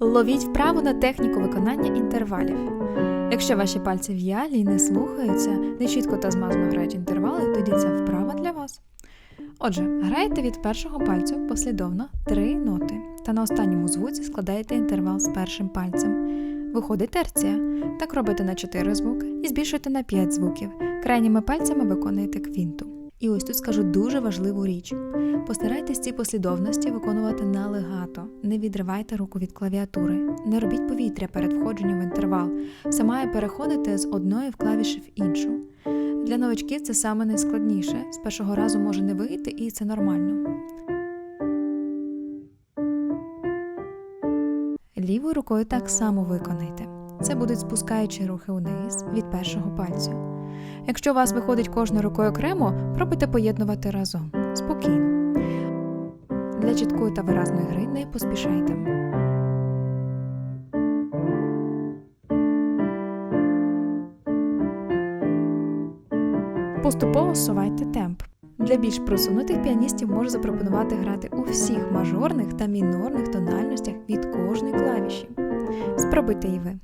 Ловіть вправу на техніку виконання інтервалів. Якщо ваші пальці в'ялі і не слухаються, не чітко та змазано грають інтервали, тоді це вправа для вас. Отже, граєте від першого пальцю послідовно три ноти, та на останньому звуці складаєте інтервал з першим пальцем. Виходить терція. Так робите на 4 звуки і збільшуєте на 5 звуків. Крайніми пальцями виконуєте квінту. Скажу дуже важливу річ. Постарайтесь ці послідовності виконувати на легато. Не відривайте руку від клавіатури, не робіть повітря перед входженням в інтервал. Все має переходити з одної в клавіші в іншу. Для новачків це саме найскладніше. З першого разу може не вийти, і це нормально. Лівою рукою так само виконайте. Це будуть спускаючі рухи униз від першого пальцю. Якщо у вас виходить кожною рукою окремо, пробуйте поєднувати разом. Спокійно. Для чіткої та виразної гри не поспішайте. Поступово сувайте темп. Для більш просунутих піаністів можу запропонувати грати у всіх мажорних та мінорних тональностях від кожної клавіші. Спробуйте і ви.